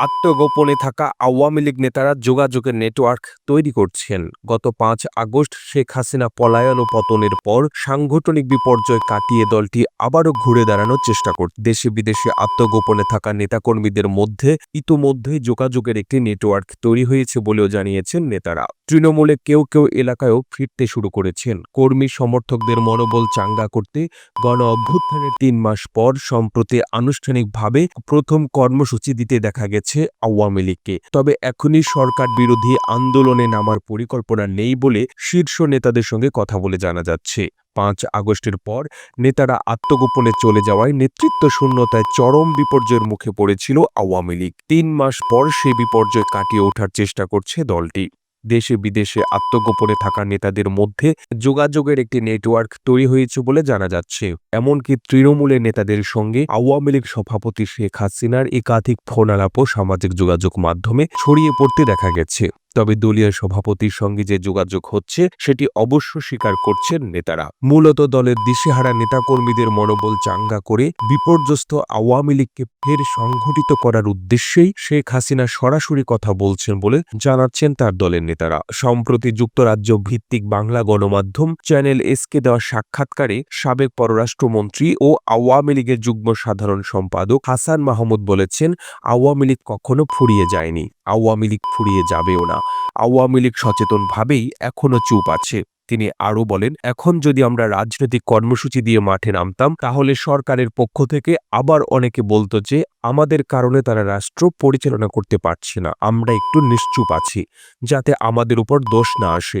আত্মগোপনে থাকা আওয়ামী লীগ নেতারা যোগাযোগের নেটওয়ার্ক তৈরি করছেন। গত পাঁচ আগস্ট শেখ হাসিনা পলায়ন ও পতনের পর সাংগঠনিক বিপর্যয় কাটিয়ে দলটি আবারও ঘুরে দাঁড়ানোর চেষ্টা করছে দেশে বিদেশে আত্মগোপনে থাকা নেতাকর্মীদের মধ্যে ইতোমধ্যেই যোগাযোগের একটি নেটওয়ার্ক তৈরি হয়েছে বলেও জানিয়েছেন নেতারা। তৃণমূলে কেউ কেউ এলাকায়ও ফিরতে শুরু করেছেন। কর্মী সমর্থকদের মনোবল চাঙ্গা করতে গণ অভ্যুত্থানের তিন মাস পর সম্প্রতি আনুষ্ঠানিকভাবে প্রথম কর্মসূচি দিতে দেখা গেছে আওয়ামী লীগকে। তবে এখনই সরকার বিরোধী আন্দোলনে নামার পরিকল্পনা নেই বলে শীর্ষ নেতাদের সঙ্গে কথা বলে জানা যাচ্ছে। পাঁচ আগস্টের পর নেতারা আত্মগোপনে চলে যাওয়ায় নেতৃত্ব শূন্যতায় চরম বিপর্যয়ের মুখে পড়েছিল আওয়ামী লীগ। তিন মাস পর সেই বিপর্যয় কাটিয়ে ওঠার চেষ্টা করছে দলটি। দেশে বিদেশে আত্মগোপনে থাকা নেতাদের মধ্যে যোগাযোগের একটি নেটওয়ার্ক তৈরি হয়েছে বলে জানা যাচ্ছে। এমনকি তৃণমূলের নেতাদের সঙ্গে আওয়ামী লীগ সভাপতি শেখ হাসিনার একাধিক ফোনালাপও সামাজিক যোগাযোগ মাধ্যমে ছড়িয়ে পড়তে দেখা গেছে। তবে দলীয় সভাপতির সঙ্গে যে যোগাযোগ হচ্ছে, সেটি অবশ্য স্বীকার করছেন নেতারা। মূলত দলের দিশেহারা নেতাকর্মীদের মনোবল চাঙ্গা করে বিপর্যস্ত আওয়ামী লীগকে ফের সংঘটিত করার উদ্দেশ্যেই শেখ হাসিনা সরাসরি কথা বলছেন বলে জানাচ্ছেন তার দলের নেতারা। সম্প্রতি যুক্তরাজ্য ভিত্তিক বাংলা গণমাধ্যম চ্যানেল এসকে দেওয়া সাক্ষাৎকারে সাবেক পররাষ্ট্রমন্ত্রী ও আওয়ামী লীগের যুগ্ম সাধারণ সম্পাদক হাসান মাহমুদ বলেছেন, আওয়ামী লীগ কখনো ফুরিয়ে যায়নি। আওয়ামী লীগ ফুরিয়ে যাবেও না। আওয়ামী লীগ সচেতনভাবেই এখনও চুপ আছে। তিনি আরও বলেন, এখন যদি আমরা রাজনৈতিক কর্মসূচি দিয়ে মাঠে নামতাম, তাহলে সরকারের পক্ষ থেকে আবার অনেকে বলতো যে, আমাদের কারণে তারা রাষ্ট্র পরিচালনা করতে পারছে না। আমরা একটু নিশ্চুপ আছি, যাতে আমাদের উপর দোষ না আসে।